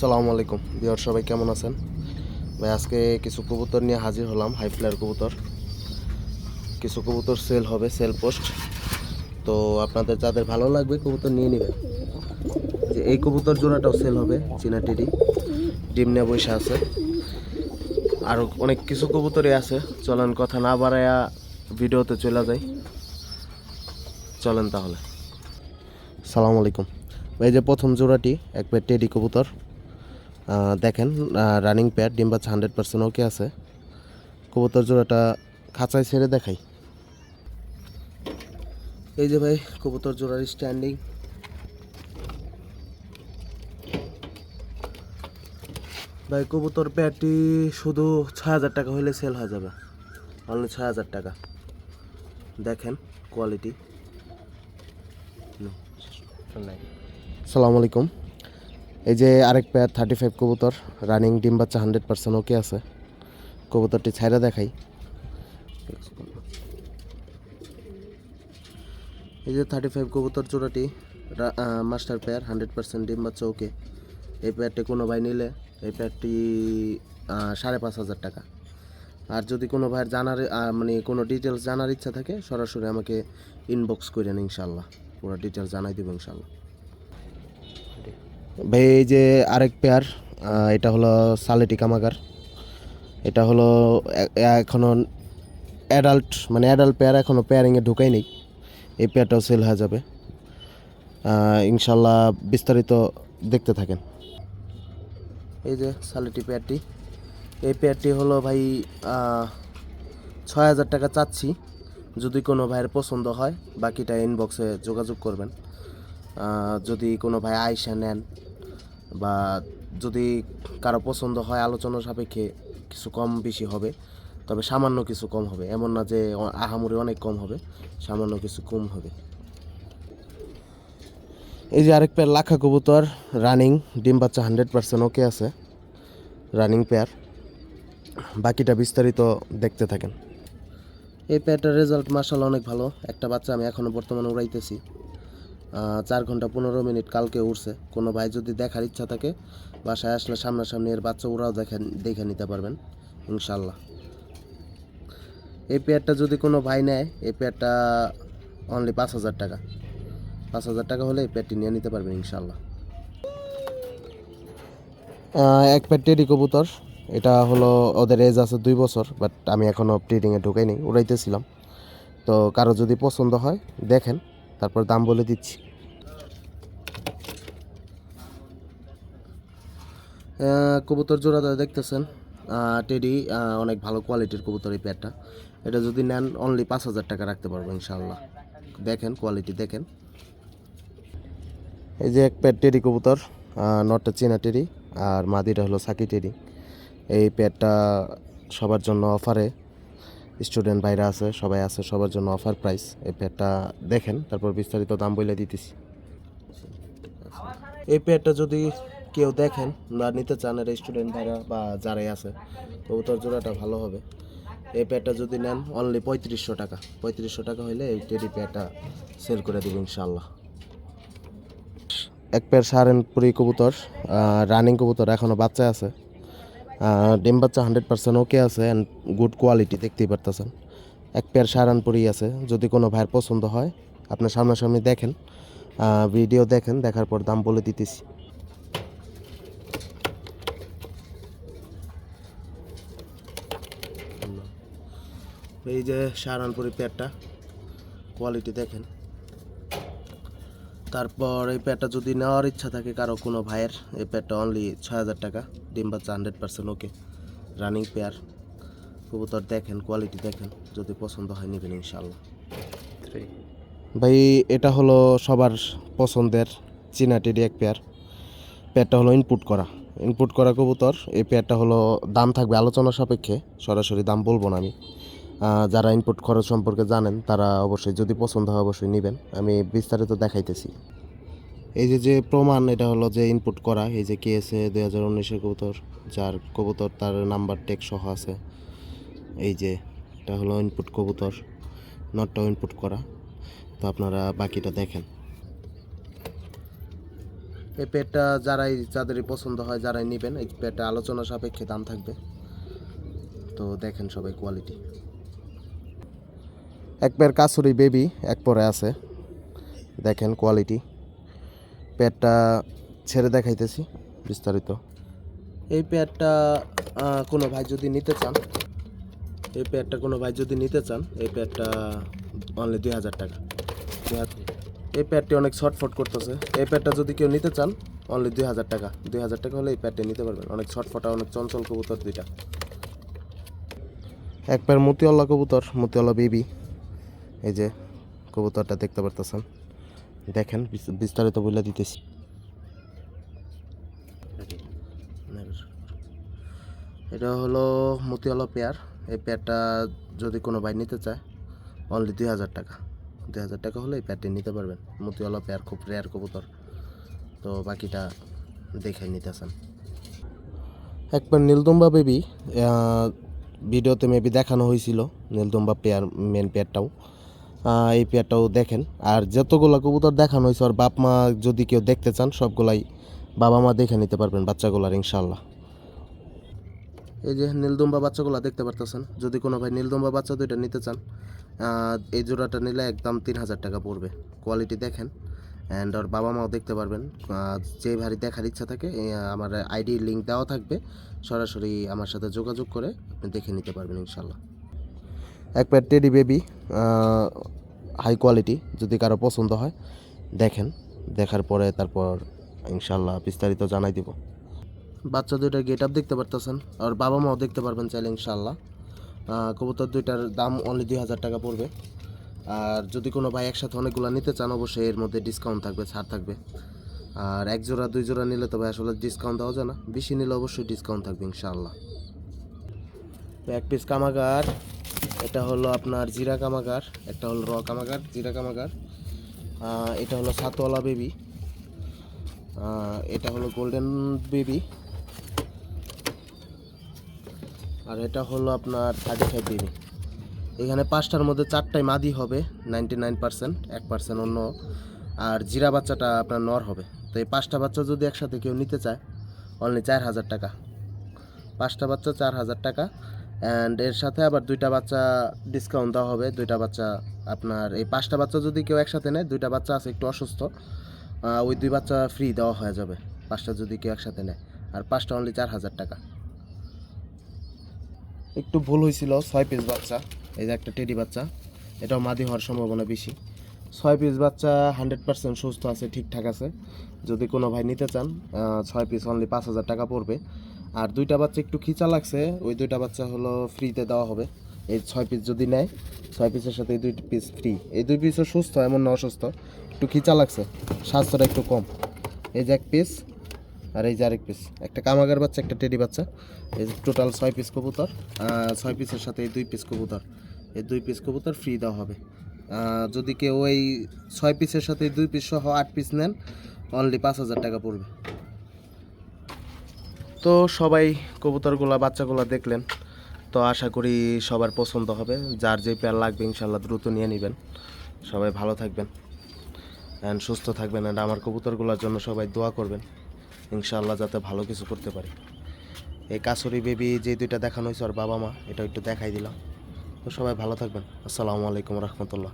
সালামু আলাইকুম। বিহার, সবাই কেমন আছেন? ভাই, আজকে কিছু কবুতর নিয়ে হাজির হলাম হাই ফ্লায়ার কবুতর। কিছু কবুতর সেল হবে সেল পোস্ট তো আপনাদের যাদের ভালো লাগবে, কবুতর নিয়ে নেবেন। যে এই কবুতর জোড়াটাও সেল হবে, চীনা টেডি। ডিম নিয়ে বসে আছে। আর অনেক কিছু কবুতরই আছে। চলেন কথা না বাড়ায়া ভিডিওতে চলে যাই। চলেন তাহলে। সালাম আলাইকুম। এই যে প্রথম জোড়াটি, এক টেডি কবুতর। দেখেন রানিং প্যাড ডিম বাচ্চা হান্ড্রেড পার্সেন্ট ওকে আছে। কবুতর জোড়াটা খাঁচায় ছেড়ে দেখাই। এই যে ভাই, কবুতর জোড়ার স্ট্যান্ডিং ভাই, কবুতর প্যাডটি শুধু ছ হাজার টাকা হলে সেল হয়ে যাবে। অনলি ছ হাজার টাকা। দেখেন কোয়ালিটি সালামু আলাইকুম। এই যে আরেক পেয়ার থার্টি ফাইভ কবুতর রানিং ডিম বাচ্চা হান্ড্রেড পার্সেন্ট ওকে আছে। কবুতরটি ছাইরা দেখাই। এই যে থার্টি ফাইভ কবুতর জোড়াটি মাস্টার পেয়ার হান্ড্রেড পার্সেন্ট ডিম বাচ্চা ওকে এই পেয়ারটি কোনো ভাই নিলে, এই পেয়ারটি সাড়ে পাঁচ হাজার টাকা। আর যদি কোনো ভাইয়ের জানার মানে কোনো ডিটেলস জানার ইচ্ছা থাকে, সরাসরি আমাকে ইনবক্স করেন ইনশাল্লাহ পুরো ডিটেলস জানাই দেবো ইনশাল্লাহ ভাই, এই যে আরেক পেয়ার এটা হলো সালেটি কামাগার এটা হলো এখনও অ্যাডাল্ট মানে অ্যাডাল্ট পেয়ার এখনও পেয়ারিংয়ে ঢুকাই নেই। এই পেয়ারটাও সেল হয়ে যাবে। ইনশাল্লাহ বিস্তারিত দেখতে থাকেন। এই যে সালেটি পেয়ারটি এই পেয়ারটি হলো ভাই ছয় হাজার টাকা চাচ্ছি। যদি কোনো ভাইয়ের পছন্দ হয়, বাকিটা ইনবক্সে যোগাযোগ করবেন। যদি কোনো ভাই আয়সা নেন বা যদি কারও পছন্দ হয়, আলোচনা সাপেক্ষে কিছু কম বেশি হবে, তবে সামান্য কিছু কম হবে। এমন না যে আহামরি অনেক কম হবে, সামান্য কিছু কম হবে। এই যে আরেক পেয়ার লাখা কবুতর রানিং ডিম বাচ্চা হান্ড্রেড পার্সেন্ট ওকে আছে রানিং পেয়ার বাকিটা বিস্তারিত দেখতে থাকেন। এই পেয়ারটার রেজাল্ট মার্শাল অনেক ভালো। একটা বাচ্চা আমি এখনও বর্তমানে উড়াইতেছি। চার ঘণ্টা পনেরো মিনিট কালকে উঠছে কোনো ভাই যদি দেখার ইচ্ছা থাকে, বাসায় আসলে সামনাসামনি এর বাচ্চা ওরাও দেখে দেখে নিতে পারবেন, ইনশাল্লাহ। এই পেয়ারটা যদি কোনো ভাই নেয়, এই পেয়ারটা অনলি পাঁচ হাজার টাকা। পাঁচ হাজার টাকা হলে এই পেয়ারটি নিয়ে নিতে পারবেন, ইনশাল্লাহ। এক পেয়ার টেডি কবুতর। এটা হলো ওদের এজ আছে দুই বছর বাট আমি এখনও ব্রিডিংয়ে ঢুকাইনি, উড়াইতেছিলাম। তো কারও যদি পছন্দ হয়, দেখেন। তারপর দাম বলে দিচ্ছি। কবুতর জোড়া দেখতেছেন। টেডি অনেক ভালো কোয়ালিটির কবুতর এই পেয়ারটা এটা যদি নেন অনলি পাঁচ হাজার টাকা রাখতে পারব ইনশাল্লাহ দেখেন কোয়ালিটি দেখেন। এই যে এক পেয়ার টেডি কবুতর নটটা চীনা টেডি, আর মাদিটা হলো সাকি টেডি। এই পেয়ারটা সবার জন্য অফারে স্টুডেন্ট বাইরে আছে, সবাই আছে, সবার জন্য অফার প্রাইস এই পেয়ারটা দেখেন, তারপর বিস্তারিত দাম বলে দিতেছি। এই পেয়ারটা যদি কেউ দেখেন বা নিতে চান, এর স্টুডেন্ট ভাইরা বা যারাই আছে, কবুতর জোড়াটা ভালো হবে। এই পেয়ারটা যদি নেন অনলি পঁয়ত্রিশশো টাকা। পঁয়ত্রিশশো টাকা হলে এই টেডি পেয়ারটা সেল করে দেবো ইনশাল্লাহ এক পেয়ার সারেনপুরি কবুতর রানিং কবুতর এখনও বাচ্চা আছে। ডিম বাচ্চা হান্ড্রেড পার্সেন্ট ওকে আছে অ্যান্ড গুড কোয়ালিটি দেখতেই পারতেছেন। এক পেয়ার সারানপুরি আছে, যদি কোনো ভাইয়ের পছন্দ হয় আপনার সামনাসামনি দেখেন ভিডিও দেখেন, দেখার পর দাম বলে দিতেছি। এই যে সারানপুরি পেয়ারটা কোয়ালিটি দেখেন। তারপর এই প্যাডটা যদি নেওয়ার ইচ্ছা থাকে কারও কোনো ভাইয়ের এই প্যাডটা অনলি ছয় হাজার টাকা ডিম বাচ্চা hundred percent okay running pair. কবুতর দেখেন কোয়ালিটি দেখেন যদি পছন্দ হয় নেবেন ইনশাল্লাহ ভাই এটা হলো সবার পছন্দের চীনা টেডি এক পেয়ার। পেয়ারটা হলো ইনপুট করা। ইনপুট করা কবুতর এই পেয়ারটা হলো দাম থাকবে আলোচনা সাপেক্ষে সরাসরি দাম বলব না আমি। যারা ইনপুট খরচ সম্পর্কে জানেন, তারা অবশ্যই যদি পছন্দ হয় অবশ্যই নেবেন। আমি বিস্তারিত দেখাইতেছি। এই যে যে প্রমাণ, এটা হলো যে ইনপুট করা, এই যে কেএসএ দুই হাজার উনিশের কবুতর, যার কবুতর, তার নাম্বার টেক সহ আছে। এই যে, এটা হলো ইনপুট কবুতর নটটাও ইনপুট করা। তো আপনারা বাকিটা দেখেন। এই পেটটা যারাই, যাদেরই পছন্দ হয়, যারাই নেবেন, এই পেটটা আলোচনা সাপেক্ষে দাম থাকবে। তো দেখেন সবাই কোয়ালিটি এক পেয়ার কাসুরি বেবি এক পরে আছে। দেখেন কোয়ালিটি পেটটা ছেড়ে দেখাইতেছি, বিস্তারিত। এই পেয়ারটা কোনো ভাই যদি নিতে চান, এই পেয়ারটা কোনো ভাই যদি নিতে চান, এই পেয়ারটা অনলি দুই হাজার টাকা। এই প্যাডটি অনেক শর্টফট করতেছে। এই প্যাডটা যদি কেউ নিতে চান অনলি দুই হাজার টাকা। দুই হাজার টাকা হলে এই প্যাডটি নিতে পারবেন। অনেক শর্টফটা অনেক চঞ্চল কবুতর দুইটা। এক প্যার মতিওয়ালা কবুতর মতিওয়ালা বেবি এই যে কবুতরটা দেখতে পারতেছেন। দেখেন বিস্তারিত বলে দিতেছি। এটা হলো মতিওয়ালা পেয়ার। এই পেয়ারটা যদি কোনো ভাই নিতে চায় অনলি দুই হাজার টাকা। দুই হাজার টাকা হলে এই প্যাডটি নিতে পারবেন। মতিওয়ালা পেয়ার খুব রেয়ার কবুতর। তো বাকিটা দেখে নিতেছেন। একবার নীলদম্বা বেবি ভিডিওতে মেবি দেখানো হয়েছিল নীলদম্বা পেয়ার মেন পেয়ারটাও। এই পেয়ারটাও দেখেন। আর যতগুলো কবুতর দেখানো হয়েছে আর বাপ মা যদি কেউ দেখতে চান, সবগুলাই বাবা মা দেখে নিতে পারবেন বাচ্চাগুলার ইনশাল্লাহ এই যে নীলদম্বা বাচ্চাগুলো দেখতে পারতেছেন। যদি কোনো ভাই নীলদম্বা বাচ্চা দুইটা নিতে চান এই জোড়াটা নিলে একদম তিন হাজার টাকা পড়বে। কোয়ালিটি দেখেন অ্যান্ড ওর বাবা মাও দেখতে পারবেন। যে ভারী দেখার ইচ্ছা থাকে আমার আইডি লিঙ্ক দেওয়া থাকবে। সরাসরি আমার সাথে যোগাযোগ করে আপনি দেখে নিতে পারবেন ইনশাল্লাহ এক প্যার টেডি বেবি হাই কোয়ালিটি যদি কারও পছন্দ হয়, দেখেন, দেখার পরে তারপর ইনশাল্লাহ বিস্তারিত জানাই দিব। বাচ্চা দুইটার গেট আপ দেখতে পারতেছেন, আর বাবা মাও দেখতে পারবেন চাইলে ইনশাল্লাহ কবুতর দুইটার দাম অনলি দুই হাজার টাকা পড়বে। আর যদি কোনো ভাই একসাথে অনেকগুলো নিতে চান, অবশ্যই এর মধ্যে ডিসকাউন্ট থাকবে, ছাড় থাকবে। আর এক জোড়া, দুই জোড়া নিলে তো ভাই আসলে ডিসকাউন্ট দেওয়া যায় না। বেশি নিলে অবশ্যই ডিসকাউন্ট থাকবে ইনশাল্লাহ তো এক পিস কামাগার এটা হলো আপনার জিরা কামাগার, একটা হলো র কামাগার, জিরা কামাগার। এটা হলো সাতওয়ালা বেবি। এটা হলো গোল্ডেন বেবি। আর এটা হলো আপনার থার্টি ফাইভ বেবি। এখানে পাঁচটার মধ্যে চারটায় মাদি হবে নাইনটি নাইন পার্সেন্ট এক পার্সেন্ট অন্য। আর জিরা বাচ্চাটা আপনার নর হবে। তো এই পাঁচটা বাচ্চা যদি একসাথে কেউ নিতে চায় অনলি চার হাজার টাকা। পাঁচটা বাচ্চা চার হাজার টাকা। অ্যান্ড এর সাথে আবার দুইটা বাচ্চা ডিসকাউন্ট দেওয়া হবে। দুইটা বাচ্চা আপনার, এই পাঁচটা বাচ্চা যদি কেউ একসাথে নেয়, দুইটা বাচ্চা আছে একটু অসুস্থ ওই দুই বাচ্চা ফ্রি দেওয়া হয়ে যাবে। পাঁচটা যদি কেউ একসাথে নেয়। আর পাঁচটা অনলি চার হাজার টাকা। একটু ভুল হয়েছিল, ছয় পিস বাচ্চা। এই যে একটা টেডি বাচ্চা, এটাও মাদি হওয়ার সম্ভাবনা বেশি। ছয় পিস বাচ্চা হান্ড্রেড পার্সেন্ট সুস্থ আছে, ঠিকঠাক আছে। যদি কোনো ভাই নিতে চান ছয় পিস অনলি পাঁচ হাজার টাকা পড়বে। আর দুইটা বাচ্চা একটু খিচা লাগছে, ওই দুইটা বাচ্চা হলো ফ্রিতে দেওয়া হবে। এই ছয় পিস যদি নেয়, ছয় পিসের সাথে এই দুই পিস ফ্রি এই দুই পিসও সুস্থ, এমন না অসুস্থ, একটু খিচা লাগছে, স্বাস্থ্যটা একটু কম। এই যে এক পিস আর এই যে আরেক পিস একটা কামাগার বাচ্চা, একটা টেডি বাচ্চা। এই যে টোটাল ছয় পিস কবুতর ছয় পিসের সাথে এই দুই পিস কবুতর। এই দুই পিস কবুতর ফ্রি দেওয়া হবে। যদি কেউ এই ছয় পিসের সাথে দুই পিস সহ আট পিস নেন অনলি পাঁচ হাজার টাকা পড়বে। তো সবাই কবুতরগুলা, বাচ্চাগুলা দেখলেন। তো আশা করি সবার পছন্দ হবে। যার যে পেয়ার লাগবে ইনশাল্লাহ দ্রুত নিয়ে নেবেন। সবাই ভালো থাকবেন অ্যান্ড সুস্থ থাকবেন অ্যান্ড আমার কবুতরগুলোর জন্য সবাই দোয়া করবেন। ইনশাল্লাহ যাতে ভালো কিছু করতে পারি। এই কাসুরি বেবি যে দুইটা দেখানো হয়েছে ওর বাবা মা এটা একটু দেখাই দিলাম। তো সবাই ভালো থাকবেন। আসসালামু আলাইকুম রহমতুল্লাহ।